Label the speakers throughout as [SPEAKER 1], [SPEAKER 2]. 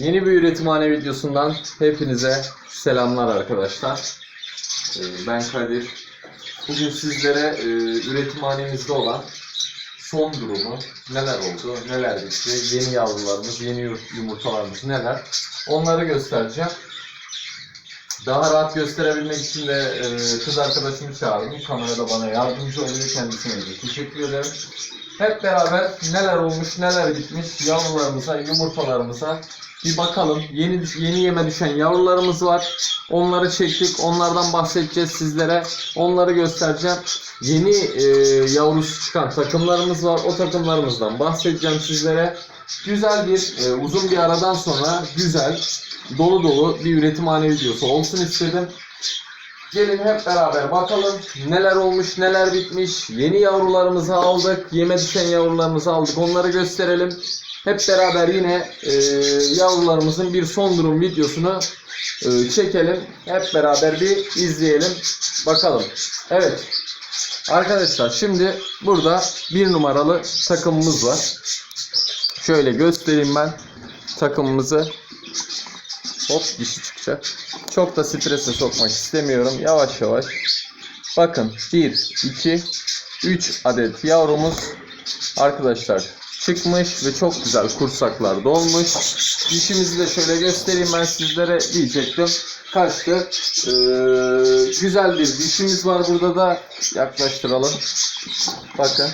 [SPEAKER 1] Yeni bir üretimhane videosundan hepinize selamlar arkadaşlar. Ee, Ben Kadir. Bugün sizlere e, üretimhanemizde olan son durumu, neler oldu, neler bitti, yeni yavrularımız, yeni yu- yumurtalarımız neler onları göstereceğim. Daha rahat gösterebilmek için de e, kız arkadaşımı çağırdım. Kamerada bana yardımcı oluyor. Kendisine de teşekkür ederim. Hep beraber neler olmuş, neler bitmiş yavrularımıza, yumurtalarımıza bir bakalım. Yeni yeni yeme düşen yavrularımız var. Onları çektik. Onlardan bahsedeceğiz sizlere. Onları göstereceğim. Yeni e, yavrusu çıkan takımlarımız var. O takımlarımızdan bahsedeceğim sizlere. Güzel bir, e, uzun bir aradan sonra güzel, dolu dolu bir üretimhane videosu olsun istedim. Gelin hep beraber bakalım neler olmuş, neler bitmiş. Yeni yavrularımızı aldık, yeme düşen yavrularımızı aldık. Onları gösterelim. Hep beraber yine e, yavrularımızın bir son durum videosunu e, çekelim. Hep beraber bir izleyelim. Bakalım. Evet. Arkadaşlar şimdi burada bir numaralı takımımız var. Şöyle göstereyim ben takımımızı. Hop dişi çıkacak. Çok da strese sokmak istemiyorum. Yavaş yavaş. Bakın 1, 2, 3 adet yavrumuz arkadaşlar çıkmış ve çok güzel kursaklar dolmuş. Dişimizi de şöyle göstereyim ben sizlere diyecektim. Kaçtı. Ee, güzel bir dişimiz var burada da yaklaştıralım. Bakın.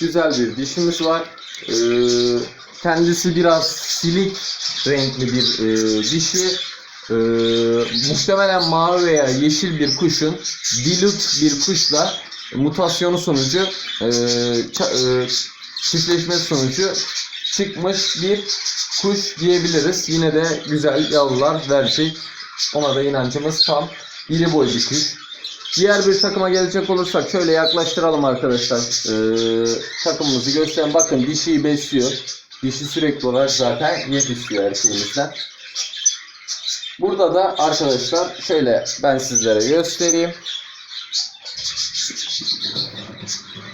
[SPEAKER 1] Güzel bir dişimiz var. Ee, kendisi biraz silik renkli bir e, dişi. Ee, muhtemelen mavi veya yeşil bir kuşun bilut bir kuşla mutasyonu sonucu e, ça- e, çiftleşme sonucu çıkmış bir kuş diyebiliriz. Yine de güzel yavrular verecek. Ona da inancımız tam. İri boy bir kuş. Diğer bir takıma gelecek olursak şöyle yaklaştıralım arkadaşlar. Ee, takımımızı gösterin. Bakın dişiyi besliyor. Dişi sürekli olarak zaten yem istiyor erkeğimizden. Burada da arkadaşlar şöyle ben sizlere göstereyim.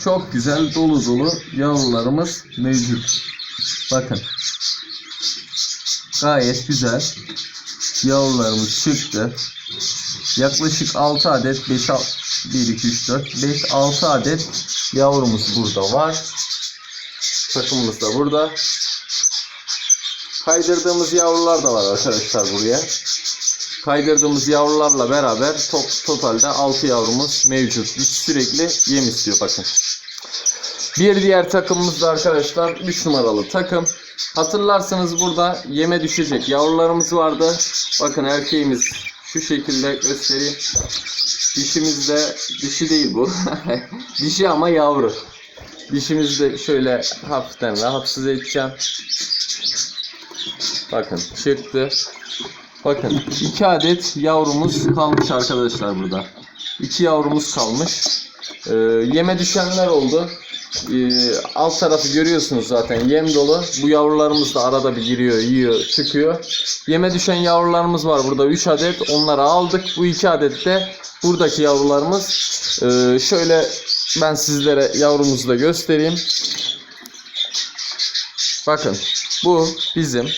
[SPEAKER 1] Çok güzel dolu dolu yavrularımız mevcut. Bakın. Gayet güzel. Yavrularımız çıktı. Yaklaşık 6 adet 5 1 2 3 4 5 6 adet yavrumuz burada var. Takımımız da burada. Kaydırdığımız yavrular da var arkadaşlar buraya. Kaydırdığımız yavrularla beraber top, totalde 6 yavrumuz mevcut. Biz sürekli yem istiyor bakın. Bir diğer takımımız da arkadaşlar 3 numaralı takım. Hatırlarsanız burada yeme düşecek yavrularımız vardı. Bakın erkeğimiz şu şekilde göstereyim. Dişimiz de dişi değil bu. dişi ama yavru. Dişimizi de şöyle hafiften rahatsız edeceğim. Bakın çıktı. Bakın iki adet yavrumuz kalmış arkadaşlar burada. İki yavrumuz kalmış. Ee, yeme düşenler oldu. Ee, alt tarafı görüyorsunuz zaten yem dolu. Bu yavrularımız da arada bir giriyor, yiyor, çıkıyor. Yeme düşen yavrularımız var burada 3 adet. Onları aldık. Bu 2 adet de buradaki yavrularımız. Ee, şöyle ben sizlere yavrumuzu da göstereyim. Bakın bu bizim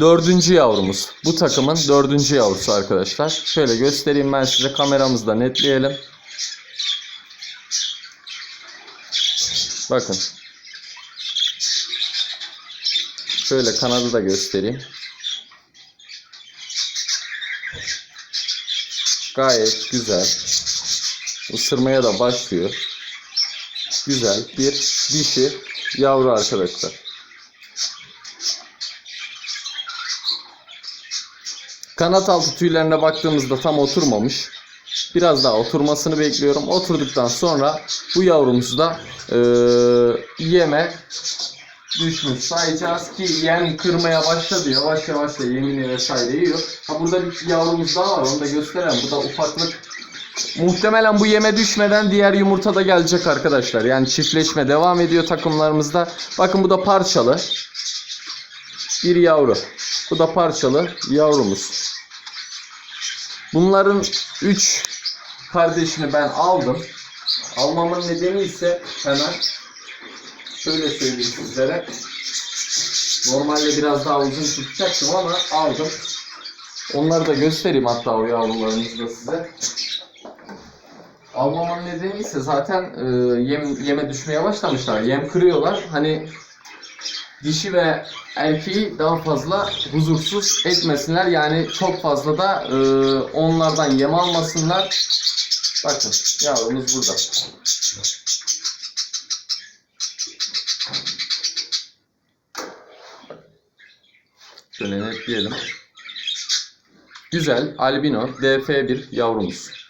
[SPEAKER 1] dördüncü yavrumuz. Bu takımın dördüncü yavrusu arkadaşlar. Şöyle göstereyim ben size kameramızda netleyelim. Bakın. Şöyle kanadı da göstereyim. Gayet güzel. Isırmaya da başlıyor. Güzel bir dişi yavru arkadaşlar. Kanat altı tüylerine baktığımızda tam oturmamış. Biraz daha oturmasını bekliyorum. Oturduktan sonra bu yavrumuzu da eee, yeme düşmüş sayacağız ki yem kırmaya başladı. Yavaş yavaş da yemini vesaire yiyor. Ha burada bir yavrumuz daha var. Onu da gösterelim. Bu da ufaklık. Muhtemelen bu yeme düşmeden diğer yumurta da gelecek arkadaşlar. Yani çiftleşme devam ediyor takımlarımızda. Bakın bu da parçalı. Bir yavru. Bu da parçalı yavrumuz. Bunların 3 kardeşini ben aldım. Almamın nedeni ise hemen şöyle söyleyeyim sizlere. Normalde biraz daha uzun tutacaktım ama aldım. Onları da göstereyim hatta o yavrularımızı da size. Almamın nedeni ise zaten e, yem, yeme düşmeye başlamışlar. Yem kırıyorlar. Hani dişi ve erkeği daha fazla huzursuz etmesinler. Yani çok fazla da e, onlardan yem almasınlar. Bakın yavrumuz burada. Şöyle netleyelim. Güzel albino DF1 yavrumuz.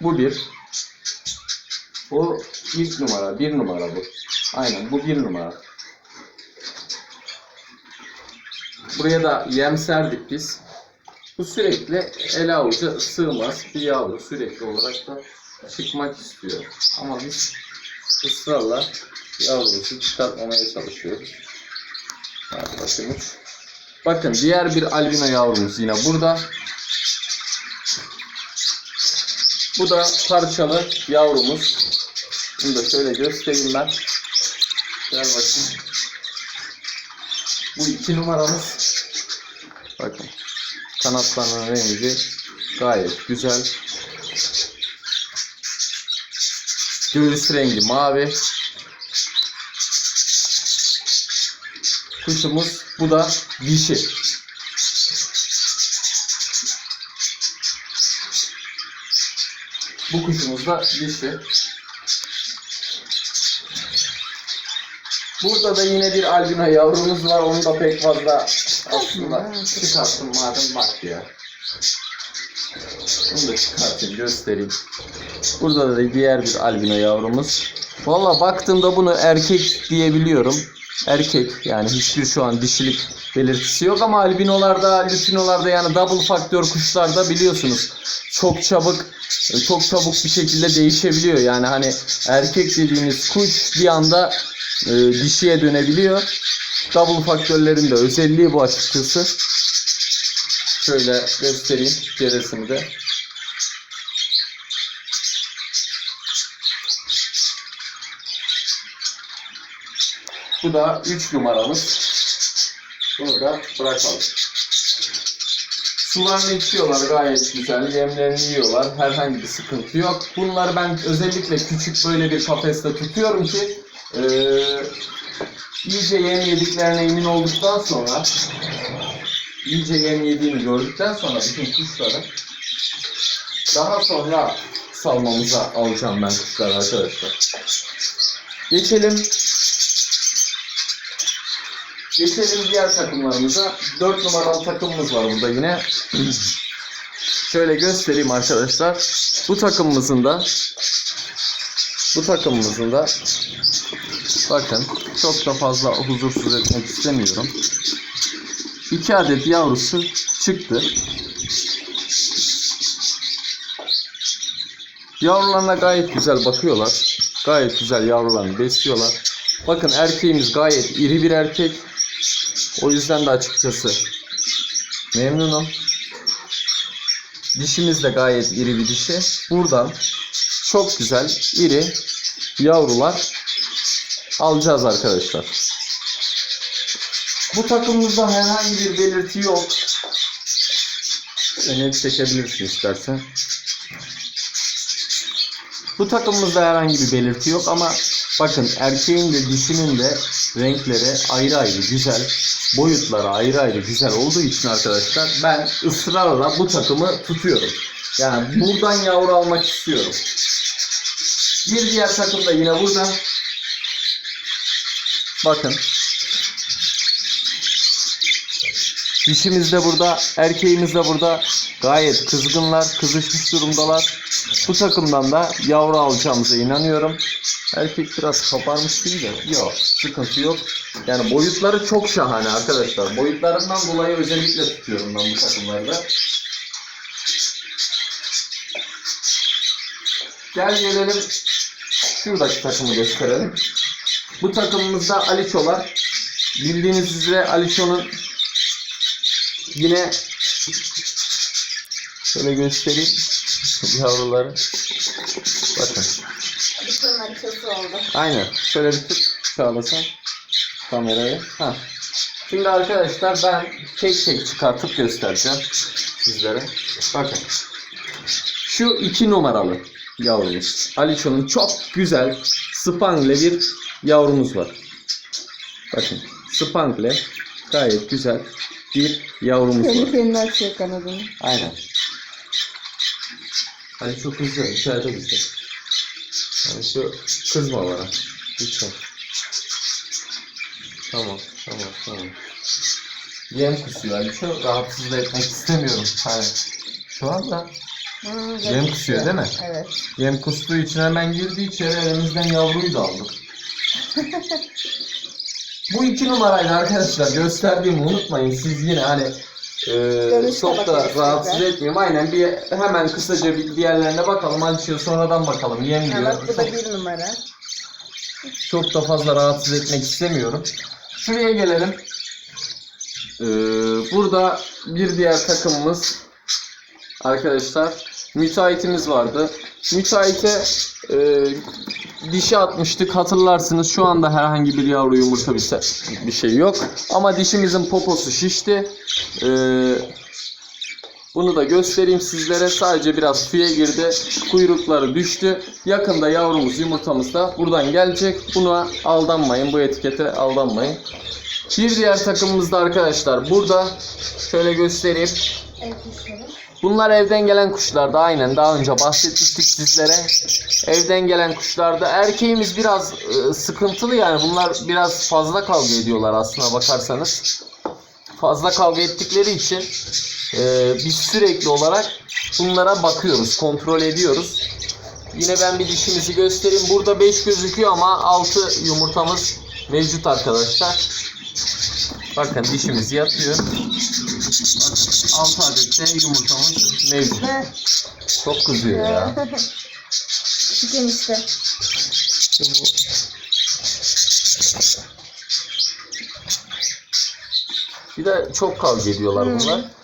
[SPEAKER 1] Bu bir. Bu ilk numara, bir numara bu. Aynen bu bir numara. Buraya da yem serdik biz. Bu sürekli el avuca sığmaz bir yavru. Sürekli olarak da çıkmak istiyor. Ama biz ısrarla yavrumuzu çıkartmamaya çalışıyoruz. Arkadaşımız. Bakın diğer bir albino yavrumuz yine burada. Bu da parçalı yavrumuz. Bunu da şöyle göstereyim ben. Gel bakayım. Bu iki numaramız. Bakın. Kanatlarının rengi gayet güzel. Göğüs rengi mavi. Kuşumuz bu da dişi. Bu kuşumuz da dişi. Burada da yine bir albino yavrumuz var. Onu da pek fazla aslında çıkarttım madem bak ya. Onu da çıkartayım göstereyim. Burada da diğer bir albino yavrumuz. Valla baktığımda bunu erkek diyebiliyorum. Erkek yani hiçbir şu an dişilik belirtisi yok ama albinolarda, lütinolarda yani double faktör kuşlarda biliyorsunuz çok çabuk çok çabuk bir şekilde değişebiliyor. Yani hani erkek dediğiniz kuş bir anda e, dişiye dönebiliyor. Double faktörlerin de özelliği bu açıkçası. Şöyle göstereyim gerisini de. Bu da 3 numaramız. Bunu da bırakalım. Sularını içiyorlar gayet güzel. Yemlerini yiyorlar. Herhangi bir sıkıntı yok. Bunları ben özellikle küçük böyle bir kafeste tutuyorum ki eee iyice yem yediklerine emin olduktan sonra iyice yem yediğini gördükten sonra bütün kuşları daha sonra salmamıza alacağım ben kuşları arkadaşlar. Geçelim Geçelim diğer takımlarımıza. 4 numaralı takımımız var burada yine. Şöyle göstereyim arkadaşlar. Bu takımımızın da bu takımımızın da bakın çok da fazla huzursuz etmek istemiyorum. 2 adet yavrusu çıktı. Yavrularına gayet güzel bakıyorlar. Gayet güzel yavrularını besliyorlar. Bakın erkeğimiz gayet iri bir erkek. O yüzden de açıkçası memnunum. Dişimiz de gayet iri bir dişi. Buradan çok güzel iri yavrular alacağız arkadaşlar. Bu takımımızda herhangi bir belirti yok. Öne çekebilirsin istersen. Bu takımımızda herhangi bir belirti yok ama bakın erkeğin de dişinin de renkleri ayrı ayrı güzel. Boyutları ayrı ayrı güzel olduğu için arkadaşlar ben ısrarla bu takımı tutuyorum. Yani buradan yavru almak istiyorum. Bir diğer takım da yine burada. Bakın. Dişimiz de burada, erkeğimiz de burada. Gayet kızgınlar, kızışmış durumdalar. Bu takımdan da yavru alacağımıza inanıyorum. Erkek biraz kabarmış gibi de yok sıkıntı yok. Yani boyutları çok şahane arkadaşlar. Boyutlarından dolayı özellikle tutuyorum ben bu takımlarda. Gel gelelim şuradaki takımı gösterelim. Bu takımımızda Aliçolar. Bildiğiniz üzere Aliço'nun yine şöyle göstereyim. yavruları. Bakın.
[SPEAKER 2] Bütün haritası oldu.
[SPEAKER 1] Aynen. Şöyle bir tut sağlasan kamerayı. Ha. Şimdi arkadaşlar ben tek tek çıkartıp göstereceğim sizlere. Bakın. Şu iki numaralı yavrumuz. Aliço'nun çok güzel spangle bir yavrumuz var. Bakın spangle gayet güzel bir yavrumuz var.
[SPEAKER 2] Kendi kendine açıyor kanadını.
[SPEAKER 1] Aynen. Hani çok hızlı, içeride bizde. Hani şu kızma bana. Lütfen. Tamam, tamam, tamam. Yem kusuyor. Hani şu rahatsız da etmek istemiyorum. Hani şu anda
[SPEAKER 2] Hmm,
[SPEAKER 1] Yem kusuyor değil mi?
[SPEAKER 2] Evet.
[SPEAKER 1] yem kustuğu için hemen girdi içeri elimizden yavruyu da aldık. Bu iki numaraydı arkadaşlar. Gösterdiğimi unutmayın. Siz yine hani e,
[SPEAKER 2] Dönüşte
[SPEAKER 1] çok da rahatsız
[SPEAKER 2] tekrar.
[SPEAKER 1] etmiyorum. Aynen bir hemen kısaca bir diğerlerine bakalım. Alışıyor sonradan bakalım. Yem
[SPEAKER 2] Ha,
[SPEAKER 1] diyor.
[SPEAKER 2] bak bu da
[SPEAKER 1] Çok,
[SPEAKER 2] bir numara.
[SPEAKER 1] çok da fazla rahatsız etmek istemiyorum. Şuraya gelelim. Ee, burada bir diğer takımımız arkadaşlar müteahhitimiz vardı. Müteahhite e, dişi atmıştık hatırlarsınız. Şu anda herhangi bir yavru yumurta bir, bir şey yok. Ama dişimizin poposu şişti. Ee, bunu da göstereyim sizlere. Sadece biraz tüye girdi. Kuyrukları düştü. Yakında yavrumuz yumurtamız da buradan gelecek. Buna aldanmayın. Bu etikete aldanmayın. Bir diğer takımımız da arkadaşlar burada. Şöyle göstereyim. Bunlar evden gelen kuşlardı aynen daha önce bahsetmiştik sizlere. Evden gelen kuşlarda erkeğimiz biraz e, sıkıntılı yani bunlar biraz fazla kavga ediyorlar aslına bakarsanız. Fazla kavga ettikleri için e, biz sürekli olarak bunlara bakıyoruz, kontrol ediyoruz. Yine ben bir dişimizi göstereyim. Burada 5 gözüküyor ama 6 yumurtamız mevcut arkadaşlar. Bakın dişimiz yatıyor. 6 adet de yumurtamız mevcut. Çok kızıyor ya.
[SPEAKER 2] Çıkın işte.
[SPEAKER 1] Bir de çok kavga ediyorlar bunlar.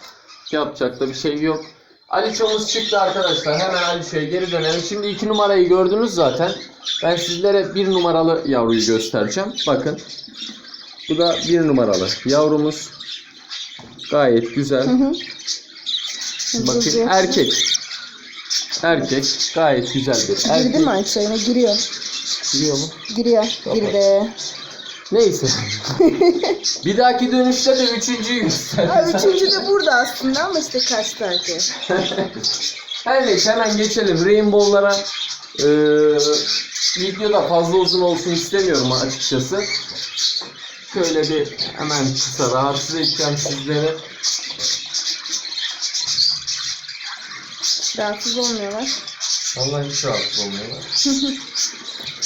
[SPEAKER 1] Yapacak da bir şey yok. Aliço'muz çıktı arkadaşlar. Hemen Aliço'ya geri dönelim. Şimdi iki numarayı gördünüz zaten. Ben sizlere bir numaralı yavruyu göstereceğim. Bakın. Bu da bir numaralı yavrumuz. Gayet güzel.
[SPEAKER 2] Hı hı.
[SPEAKER 1] Bakın erkek. Erkek. Gayet güzel bir
[SPEAKER 2] Girdi
[SPEAKER 1] erkek.
[SPEAKER 2] mi açayına? Giriyor.
[SPEAKER 1] Giriyor mu?
[SPEAKER 2] Giriyor.
[SPEAKER 1] Tamam.
[SPEAKER 2] Girdi.
[SPEAKER 1] Neyse. bir dahaki dönüşte de üçüncüyü
[SPEAKER 2] Ha,
[SPEAKER 1] göstereceğim.
[SPEAKER 2] üçüncü de burada aslında ama işte herkes.
[SPEAKER 1] Her neyse hemen geçelim. Rainbow'lara eee videoda fazla uzun olsun istemiyorum açıkçası. Şöyle bir hemen kısa rahatsız edeceğim sizleri.
[SPEAKER 2] Rahatsız olmuyorlar.
[SPEAKER 1] Vallahi hiç rahatsız olmuyorlar.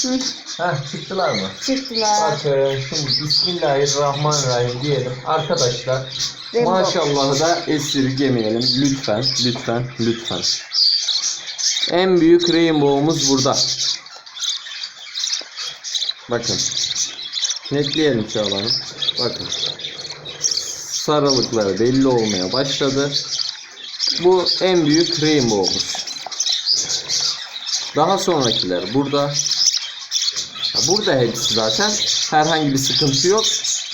[SPEAKER 2] Hı,
[SPEAKER 1] Heh çıktılar mı?
[SPEAKER 2] Çıktılar.
[SPEAKER 1] Bakın şimdi Bismillahirrahmanirrahim diyelim. Arkadaşlar maşallahı da esirgemeyelim. Lütfen, lütfen, lütfen. En büyük rainbow'umuz burada. Bakın. Netleyelim Hanım. Bakın. Sarılıkları belli olmaya başladı. Bu en büyük rainbow'umuz. Daha sonrakiler burada. Burada hepsi zaten. Herhangi bir sıkıntı yok.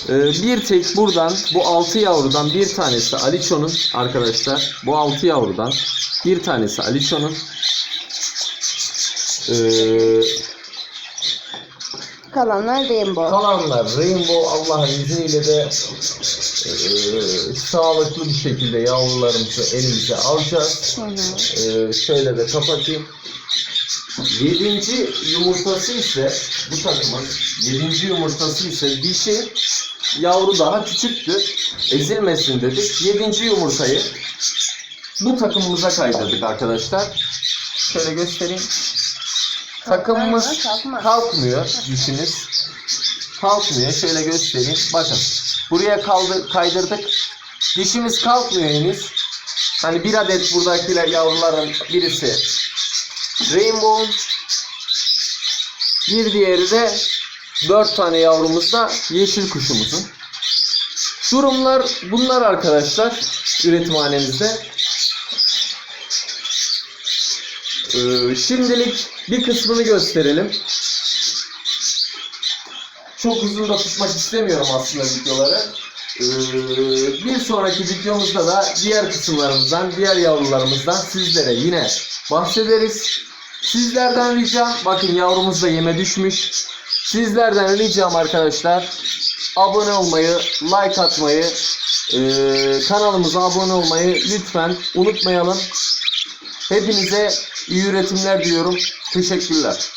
[SPEAKER 1] Ee, bir tek buradan bu 6 yavrudan bir tanesi Aliço'nun arkadaşlar. Bu 6 yavrudan bir tanesi Aliço'nun. Ee,
[SPEAKER 2] Kalanlar rainbow.
[SPEAKER 1] kalanlar Rainbow Allah'ın izniyle de ee, sağlıklı bir şekilde yavrularımızı elimize alacağız.
[SPEAKER 2] Hı hı.
[SPEAKER 1] Ee, şöyle de kapatayım. Yedinci yumurtası ise bu takımın yedinci yumurtası ise dişi yavru daha küçüktü. Ezilmesin dedik. Yedinci yumurtayı bu takımımıza kaydırdık arkadaşlar. Şöyle göstereyim. Takımımız
[SPEAKER 2] kalkmaz.
[SPEAKER 1] kalkmıyor dişimiz. Kalkmıyor. Şöyle göstereyim. Bakın. Buraya kaldı, kaydırdık. Dişimiz kalkmıyor henüz. Hani bir adet buradakiler yavruların birisi Rainbow. Bir diğeri de dört tane yavrumuz da yeşil kuşumuzun. Durumlar bunlar arkadaşlar üretimhanemizde. Ee, şimdilik bir kısmını gösterelim. Çok uzun da tutmak istemiyorum aslında videoları. Ee, bir sonraki videomuzda da diğer kısımlarımızdan, diğer yavrularımızdan sizlere yine bahsederiz. Sizlerden ricam, bakın yavrumuz da yeme düşmüş. Sizlerden ricam arkadaşlar, abone olmayı, like atmayı, ee, kanalımıza abone olmayı lütfen unutmayalım. Hepinize iyi üretimler diliyorum. Teşekkürler.